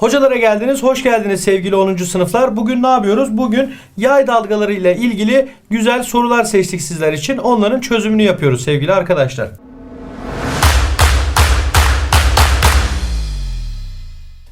Hocalara geldiniz, hoş geldiniz sevgili 10. sınıflar. Bugün ne yapıyoruz? Bugün yay dalgaları ile ilgili güzel sorular seçtik sizler için. Onların çözümünü yapıyoruz sevgili arkadaşlar.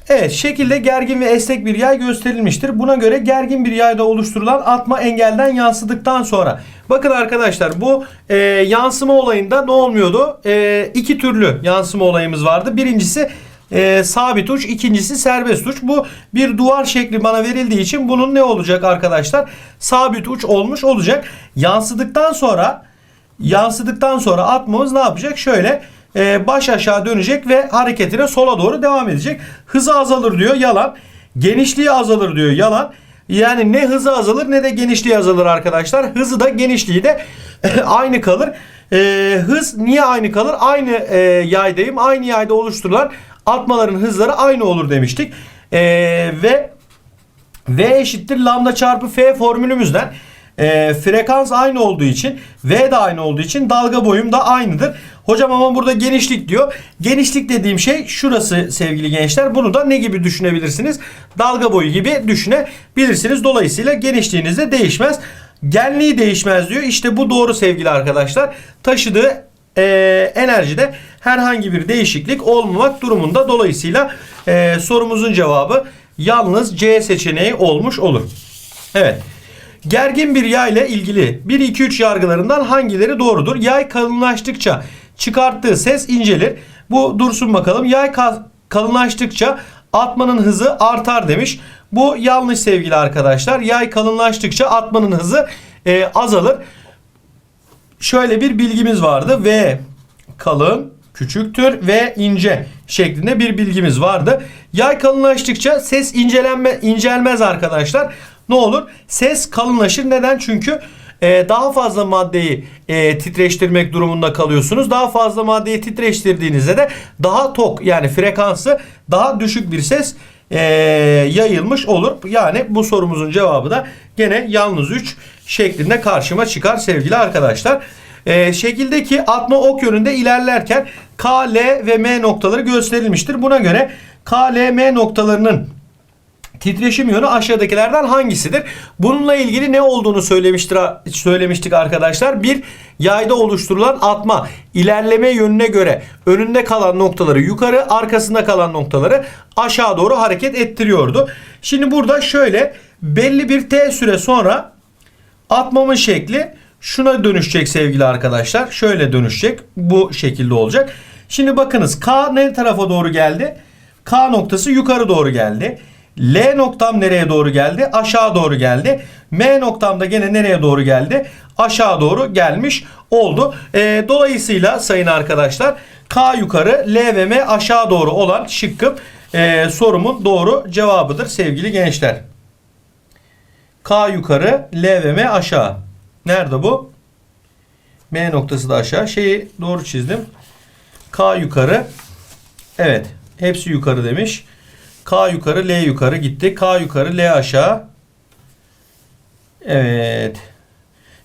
Evet, şekilde gergin ve esnek bir yay gösterilmiştir. Buna göre gergin bir yayda oluşturulan atma engelden yansıdıktan sonra. Bakın arkadaşlar bu e, yansıma olayında ne olmuyordu? E, iki türlü yansıma olayımız vardı. Birincisi e, sabit uç, ikincisi serbest uç. Bu bir duvar şekli bana verildiği için bunun ne olacak arkadaşlar? Sabit uç olmuş olacak. Yansıdıktan sonra yansıdıktan sonra atmamız ne yapacak? Şöyle e, baş aşağı dönecek ve hareketine sola doğru devam edecek. Hızı azalır diyor yalan. Genişliği azalır diyor yalan. Yani ne hızı azalır ne de genişliği azalır arkadaşlar. Hızı da genişliği de aynı kalır. E, hız niye aynı kalır? Aynı e, yaydayım. Aynı yayda oluşturulan atmaların hızları aynı olur demiştik. E, ve V eşittir lambda çarpı F formülümüzden e, frekans aynı olduğu için V de aynı olduğu için dalga boyum da aynıdır. Hocam ama burada genişlik diyor. Genişlik dediğim şey şurası sevgili gençler. Bunu da ne gibi düşünebilirsiniz? Dalga boyu gibi düşünebilirsiniz. Dolayısıyla genişliğiniz de değişmez. Genliği değişmez diyor. İşte bu doğru sevgili arkadaşlar. Taşıdığı e, enerjide herhangi bir değişiklik olmamak durumunda. Dolayısıyla e, sorumuzun cevabı yalnız C seçeneği olmuş olur. Evet. Gergin bir yay ile ilgili 1 2 3 yargılarından hangileri doğrudur? Yay kalınlaştıkça çıkarttığı ses incelir. Bu dursun bakalım. Yay ka- kalınlaştıkça atmanın hızı artar demiş. Bu yanlış sevgili arkadaşlar. Yay kalınlaştıkça atmanın hızı e, azalır. Şöyle bir bilgimiz vardı. V kalın küçüktür ve ince şeklinde bir bilgimiz vardı. Yay kalınlaştıkça ses incelenme incelmez arkadaşlar. Ne olur? Ses kalınlaşır. Neden? Çünkü e, daha fazla maddeyi e, titreştirmek durumunda kalıyorsunuz. Daha fazla maddeyi titreştirdiğinizde de daha tok yani frekansı daha düşük bir ses e, yayılmış olur. Yani bu sorumuzun cevabı da gene yalnız 3 şeklinde karşıma çıkar sevgili arkadaşlar. E, şekildeki atma ok yönünde ilerlerken K, L ve M noktaları gösterilmiştir. Buna göre K, L, M noktalarının titreşim yönü aşağıdakilerden hangisidir? Bununla ilgili ne olduğunu söylemiştir söylemiştik arkadaşlar. Bir yayda oluşturulan atma ilerleme yönüne göre önünde kalan noktaları yukarı, arkasında kalan noktaları aşağı doğru hareket ettiriyordu. Şimdi burada şöyle belli bir t süre sonra atmamın şekli şuna dönüşecek sevgili arkadaşlar. Şöyle dönüşecek. Bu şekilde olacak. Şimdi bakınız K ne tarafa doğru geldi? K noktası yukarı doğru geldi. L noktam nereye doğru geldi? Aşağı doğru geldi. M noktam da gene nereye doğru geldi? Aşağı doğru gelmiş oldu. E, dolayısıyla sayın arkadaşlar K yukarı L ve M aşağı doğru olan şıkkım e, sorumun doğru cevabıdır sevgili gençler. K yukarı L ve M aşağı. Nerede bu? M noktası da aşağı. Şeyi doğru çizdim. K yukarı. Evet. Hepsi yukarı demiş. K yukarı L yukarı gitti. K yukarı L aşağı. Evet.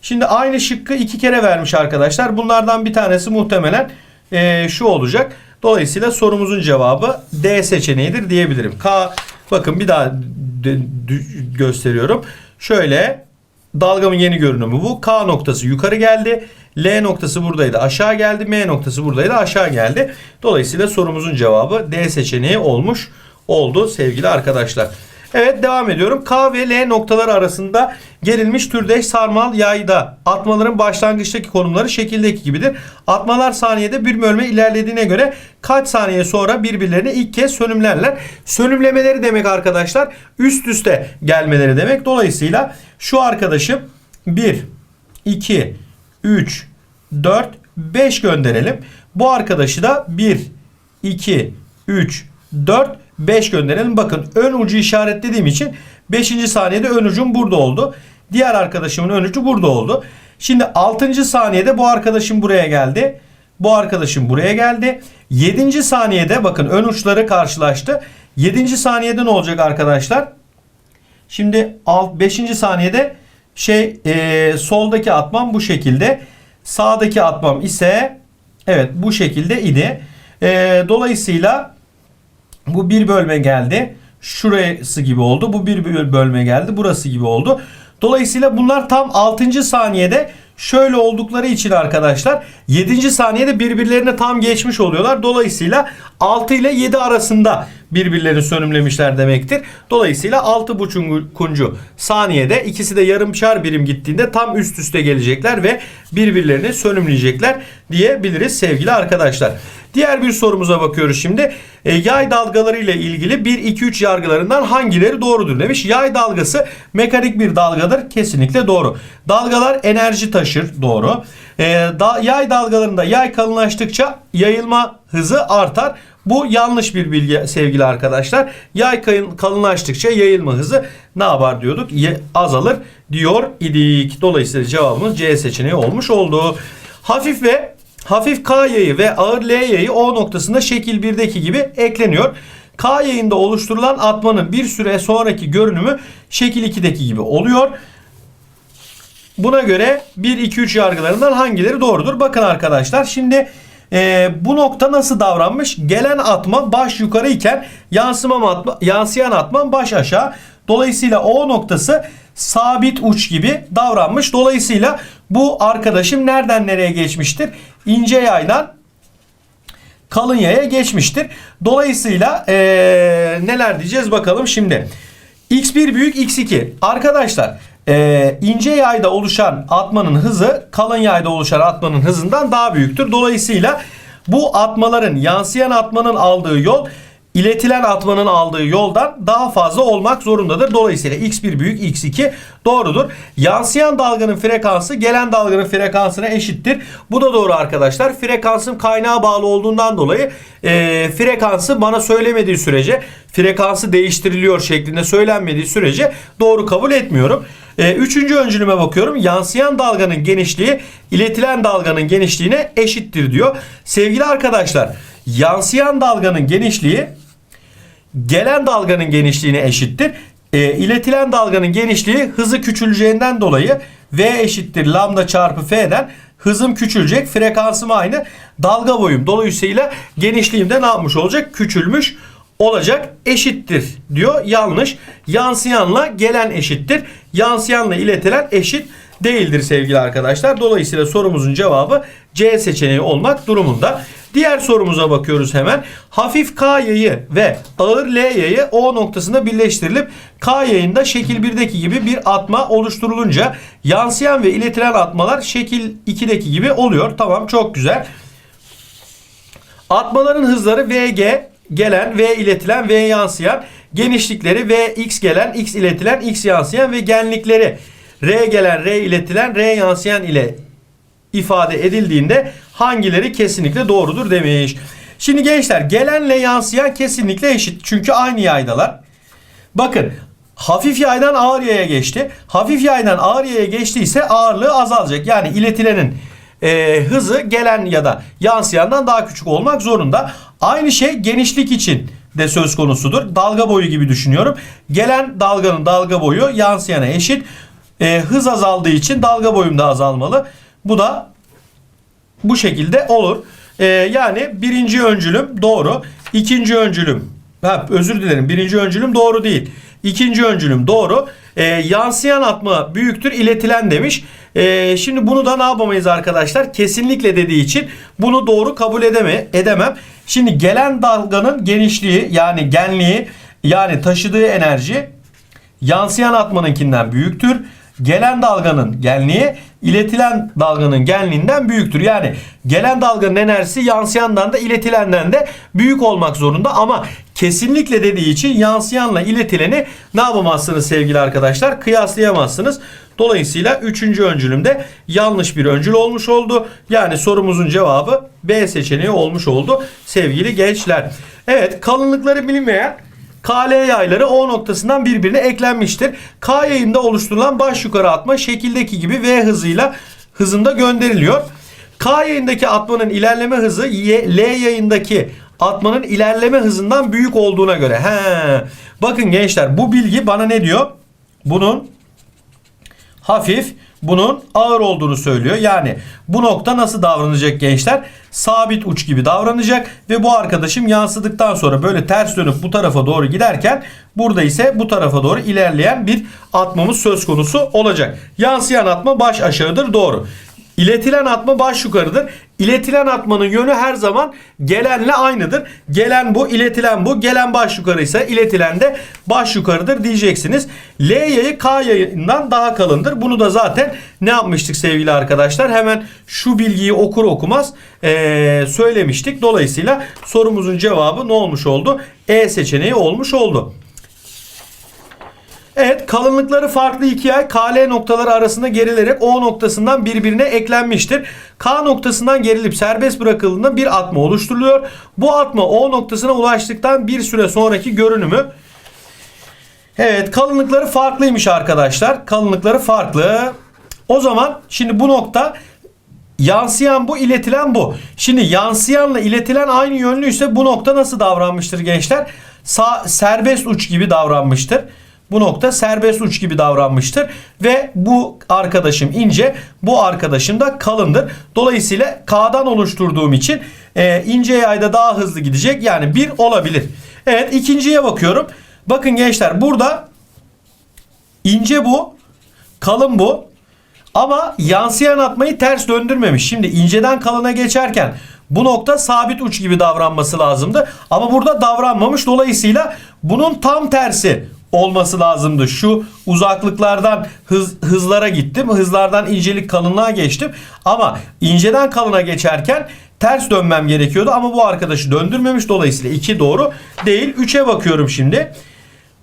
Şimdi aynı şıkkı iki kere vermiş arkadaşlar. Bunlardan bir tanesi muhtemelen e, şu olacak. Dolayısıyla sorumuzun cevabı D seçeneğidir diyebilirim. K bakın bir daha gösteriyorum. Şöyle dalgamın yeni görünümü bu. K noktası yukarı geldi. L noktası buradaydı aşağı geldi. M noktası buradaydı aşağı geldi. Dolayısıyla sorumuzun cevabı D seçeneği olmuş oldu sevgili arkadaşlar. Evet devam ediyorum. K ve L noktaları arasında gerilmiş türdeş sarmal yayda atmaların başlangıçtaki konumları şekildeki gibidir. Atmalar saniyede bir bölme ilerlediğine göre kaç saniye sonra birbirlerini ilk kez sönümlerler. Sönümlemeleri demek arkadaşlar üst üste gelmeleri demek. Dolayısıyla şu arkadaşım 1, 2, 3, 4, 5 gönderelim. Bu arkadaşı da 1, 2, 3, 4, 5 gönderelim. Bakın ön ucu işaretlediğim için 5. saniyede ön ucum burada oldu. Diğer arkadaşımın ön ucu burada oldu. Şimdi 6. saniyede bu arkadaşım buraya geldi. Bu arkadaşım buraya geldi. 7. saniyede bakın ön uçları karşılaştı. 7. saniyede ne olacak arkadaşlar? Şimdi 5. saniyede şey e, soldaki atmam bu şekilde. Sağdaki atmam ise evet bu şekilde idi. E, dolayısıyla bu bir bölme geldi. şurası gibi oldu. Bu bir bölme geldi. Burası gibi oldu. Dolayısıyla bunlar tam 6. saniyede şöyle oldukları için arkadaşlar 7. saniyede birbirlerine tam geçmiş oluyorlar. Dolayısıyla 6 ile 7 arasında birbirlerini sönümlemişler demektir. Dolayısıyla 6,5. saniyede ikisi de yarımçar birim gittiğinde tam üst üste gelecekler ve birbirlerini sönümleyecekler diyebiliriz sevgili arkadaşlar. Diğer bir sorumuza bakıyoruz şimdi. E, yay dalgaları ile ilgili 1 2 3 yargılarından hangileri doğrudur demiş. Yay dalgası mekanik bir dalgadır. Kesinlikle doğru. Dalgalar enerji taşır. Doğru. E, da, yay dalgalarında yay kalınlaştıkça yayılma hızı artar. Bu yanlış bir bilgi sevgili arkadaşlar. Yay kalınlaştıkça yayılma hızı ne yapar diyorduk? Azalır diyor idik. Dolayısıyla cevabımız C seçeneği olmuş oldu. Hafif ve hafif K yayı ve ağır L yayı O noktasında şekil 1'deki gibi ekleniyor. K yayında oluşturulan atmanın bir süre sonraki görünümü şekil 2'deki gibi oluyor. Buna göre 1, 2, 3 yargılarından hangileri doğrudur? Bakın arkadaşlar şimdi e, bu nokta nasıl davranmış? Gelen atma baş yukarı iken atma, yansıyan atma baş aşağı. Dolayısıyla O noktası sabit uç gibi davranmış. Dolayısıyla bu arkadaşım nereden nereye geçmiştir? İnce yaydan kalın yaya geçmiştir. Dolayısıyla eee, neler diyeceğiz bakalım şimdi. X1 büyük X2. Arkadaşlar eee, ince yayda oluşan atmanın hızı kalın yayda oluşan atmanın hızından daha büyüktür. Dolayısıyla bu atmaların yansıyan atmanın aldığı yol iletilen atmanın aldığı yoldan daha fazla olmak zorundadır. Dolayısıyla x1 büyük x2 doğrudur. Yansıyan dalganın frekansı gelen dalganın frekansına eşittir. Bu da doğru arkadaşlar. Frekansım kaynağa bağlı olduğundan dolayı e, frekansı bana söylemediği sürece frekansı değiştiriliyor şeklinde söylenmediği sürece doğru kabul etmiyorum. E, üçüncü öncülüme bakıyorum. Yansıyan dalganın genişliği iletilen dalganın genişliğine eşittir diyor. Sevgili arkadaşlar yansıyan dalganın genişliği gelen dalganın genişliğine eşittir. E, iletilen dalganın genişliği hızı küçüleceğinden dolayı v eşittir lambda çarpı f'den hızım küçülecek. Frekansım aynı. Dalga boyum dolayısıyla genişliğim de ne yapmış olacak? Küçülmüş olacak eşittir diyor. Yanlış. Yansıyanla gelen eşittir. Yansıyanla iletilen eşit değildir sevgili arkadaşlar. Dolayısıyla sorumuzun cevabı C seçeneği olmak durumunda. Diğer sorumuza bakıyoruz hemen. Hafif K yayı ve ağır L yayı O noktasında birleştirilip K yayında şekil 1'deki gibi bir atma oluşturulunca yansıyan ve iletilen atmalar şekil 2'deki gibi oluyor. Tamam çok güzel. Atmaların hızları VG gelen, V iletilen, V yansıyan, genişlikleri V x gelen, x iletilen, x yansıyan ve genlikleri R gelen, R iletilen, R yansıyan ile ifade edildiğinde hangileri kesinlikle doğrudur demiş. Şimdi gençler gelenle yansıyan kesinlikle eşit. Çünkü aynı yaydalar. Bakın hafif yaydan ağır yaya geçti. Hafif yaydan ağır yaya geçtiyse ağırlığı azalacak. Yani iletilenin e, hızı gelen ya da yansıyandan daha küçük olmak zorunda. Aynı şey genişlik için de söz konusudur. Dalga boyu gibi düşünüyorum. Gelen dalganın dalga boyu yansıyana eşit. E, hız azaldığı için dalga boyum da azalmalı. Bu da bu şekilde olur. E, yani birinci öncülüm doğru. İkinci öncülüm ha, özür dilerim birinci öncülüm doğru değil. İkinci öncülüm doğru. E, yansıyan atma büyüktür iletilen demiş. E, şimdi bunu da ne yapamayız arkadaşlar? Kesinlikle dediği için bunu doğru kabul edeme, edemem. Şimdi gelen dalganın genişliği yani genliği yani taşıdığı enerji yansıyan atmanınkinden büyüktür. Gelen dalganın genliği iletilen dalganın genliğinden büyüktür. Yani gelen dalganın enerjisi yansıyandan da iletilenden de büyük olmak zorunda ama kesinlikle dediği için yansıyanla iletileni ne yapamazsınız sevgili arkadaşlar? Kıyaslayamazsınız. Dolayısıyla 3. öncülümde yanlış bir öncül olmuş oldu. Yani sorumuzun cevabı B seçeneği olmuş oldu sevgili gençler. Evet kalınlıkları bilinmeyen KL yayları O noktasından birbirine eklenmiştir. K yayında oluşturulan baş yukarı atma şekildeki gibi V hızıyla hızında gönderiliyor. K yayındaki atmanın ilerleme hızı L yayındaki atmanın ilerleme hızından büyük olduğuna göre. He. Bakın gençler bu bilgi bana ne diyor? Bunun hafif, bunun ağır olduğunu söylüyor. Yani bu nokta nasıl davranacak gençler? Sabit uç gibi davranacak ve bu arkadaşım yansıdıktan sonra böyle ters dönüp bu tarafa doğru giderken burada ise bu tarafa doğru ilerleyen bir atmamız söz konusu olacak. Yansıyan atma baş aşağıdır doğru. İletilen atma baş yukarıdır. İletilen atmanın yönü her zaman gelenle aynıdır. Gelen bu, iletilen bu. Gelen baş yukarıysa iletilen de baş yukarıdır diyeceksiniz. L yayı K yayından daha kalındır. Bunu da zaten ne yapmıştık sevgili arkadaşlar? Hemen şu bilgiyi okur okumaz eee, söylemiştik. Dolayısıyla sorumuzun cevabı ne olmuş oldu? E seçeneği olmuş oldu. Evet kalınlıkları farklı iki yay KL noktaları arasında gerilerek O noktasından birbirine eklenmiştir. K noktasından gerilip serbest bırakıldığında bir atma oluşturuluyor. Bu atma O noktasına ulaştıktan bir süre sonraki görünümü Evet kalınlıkları farklıymış arkadaşlar. Kalınlıkları farklı. O zaman şimdi bu nokta yansıyan bu iletilen bu. Şimdi yansıyanla iletilen aynı yönlüyse bu nokta nasıl davranmıştır gençler? Sağ, serbest uç gibi davranmıştır. Bu nokta serbest uç gibi davranmıştır. Ve bu arkadaşım ince, bu arkadaşım da kalındır. Dolayısıyla K'dan oluşturduğum için e, ince yayda daha hızlı gidecek. Yani bir olabilir. Evet ikinciye bakıyorum. Bakın gençler burada ince bu, kalın bu. Ama yansıyan atmayı ters döndürmemiş. Şimdi inceden kalına geçerken bu nokta sabit uç gibi davranması lazımdı. Ama burada davranmamış. Dolayısıyla bunun tam tersi olması lazımdı. Şu uzaklıklardan hız, hızlara gittim. Hızlardan incelik kalınlığa geçtim. Ama inceden kalına geçerken ters dönmem gerekiyordu. Ama bu arkadaşı döndürmemiş. Dolayısıyla 2 doğru değil. 3'e bakıyorum şimdi.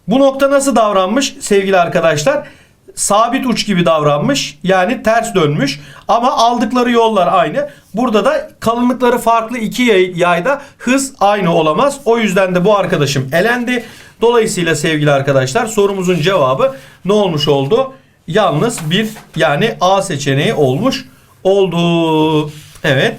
Bu nokta nasıl davranmış sevgili arkadaşlar? Sabit uç gibi davranmış. Yani ters dönmüş. Ama aldıkları yollar aynı. Burada da kalınlıkları farklı iki yay- yayda hız aynı olamaz. O yüzden de bu arkadaşım elendi. Dolayısıyla sevgili arkadaşlar sorumuzun cevabı ne olmuş oldu? Yalnız bir yani A seçeneği olmuş oldu. Evet.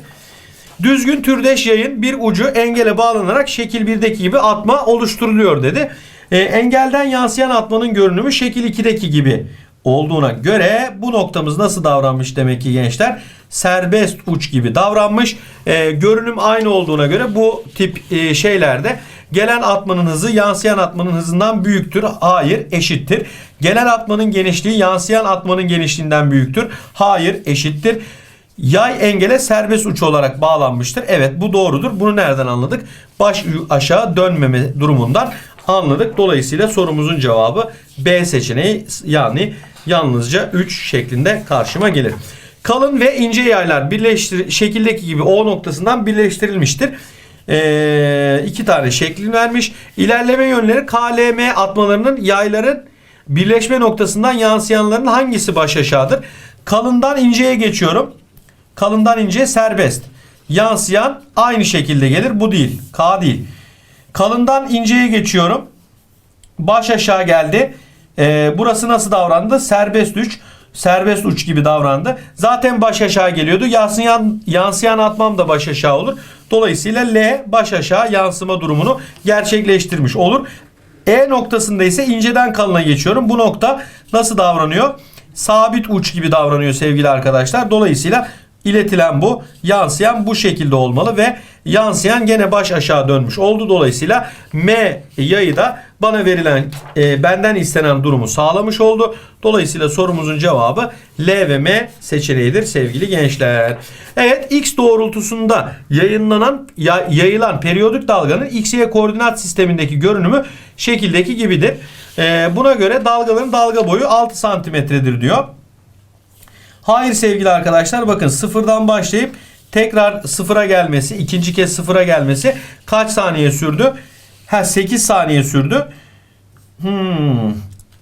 Düzgün türdeş yayın bir ucu engele bağlanarak şekil 1'deki gibi atma oluşturuluyor dedi. E, engelden yansıyan atmanın görünümü şekil 2'deki gibi olduğuna göre bu noktamız nasıl davranmış demek ki gençler? Serbest uç gibi davranmış. E, görünüm aynı olduğuna göre bu tip e, şeylerde gelen atmanın hızı yansıyan atmanın hızından büyüktür. Hayır eşittir. Gelen atmanın genişliği yansıyan atmanın genişliğinden büyüktür. Hayır eşittir. Yay engele serbest uç olarak bağlanmıştır. Evet bu doğrudur. Bunu nereden anladık? Baş aşağı dönmeme durumundan anladık. Dolayısıyla sorumuzun cevabı B seçeneği yani yalnızca 3 şeklinde karşıma gelir. Kalın ve ince yaylar birleştir şekildeki gibi O noktasından birleştirilmiştir. Ee, iki tane şeklini vermiş. İlerleme yönleri KLM atmalarının yayların birleşme noktasından yansıyanların hangisi baş aşağıdır? Kalından inceye geçiyorum. Kalından inceye serbest. Yansıyan aynı şekilde gelir. Bu değil. K değil. Kalından inceye geçiyorum. Baş aşağı geldi. Ee, burası nasıl davrandı? Serbest uç. Serbest uç gibi davrandı. Zaten baş aşağı geliyordu. Yansıyan, yansıyan atmam da baş aşağı olur. Dolayısıyla L baş aşağı yansıma durumunu gerçekleştirmiş olur. E noktasında ise inceden kalına geçiyorum. Bu nokta nasıl davranıyor? Sabit uç gibi davranıyor sevgili arkadaşlar. Dolayısıyla iletilen bu, yansıyan bu şekilde olmalı ve yansıyan gene baş aşağı dönmüş oldu. Dolayısıyla M yayı da bana verilen e, benden istenen durumu sağlamış oldu. Dolayısıyla sorumuzun cevabı L ve M seçeneğidir sevgili gençler. Evet X doğrultusunda yayınlanan ya- yayılan periyodik dalganın X-Y koordinat sistemindeki görünümü şekildeki gibidir. E, buna göre dalgaların dalga boyu 6 santimetredir diyor. Hayır sevgili arkadaşlar bakın sıfırdan başlayıp tekrar sıfıra gelmesi, ikinci kez sıfıra gelmesi kaç saniye sürdü? Ha 8 saniye sürdü. Hmm.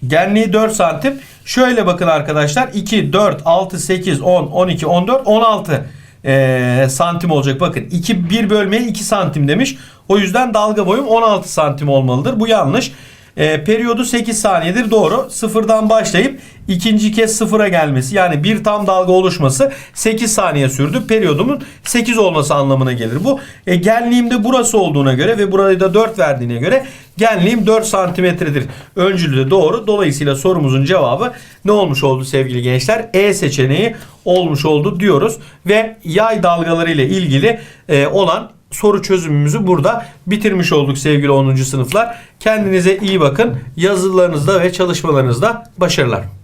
Genliği 4 santim. Şöyle bakın arkadaşlar 2, 4, 6, 8, 10, 12, 14, 16 ee, santim olacak. Bakın 2, 1 bölmeye 2 santim demiş. O yüzden dalga boyum 16 santim olmalıdır. Bu yanlış. E, periyodu 8 saniyedir doğru. Sıfırdan başlayıp ikinci kez sıfıra gelmesi yani bir tam dalga oluşması 8 saniye sürdü. Periyodumun 8 olması anlamına gelir bu. E, genliğim de burası olduğuna göre ve burayı da 4 verdiğine göre genliğim 4 santimetredir. Öncülü de doğru. Dolayısıyla sorumuzun cevabı ne olmuş oldu sevgili gençler? E seçeneği olmuş oldu diyoruz. Ve yay dalgaları ile ilgili e, olan soru çözümümüzü burada bitirmiş olduk sevgili 10. sınıflar. Kendinize iyi bakın. Yazılarınızda ve çalışmalarınızda başarılar.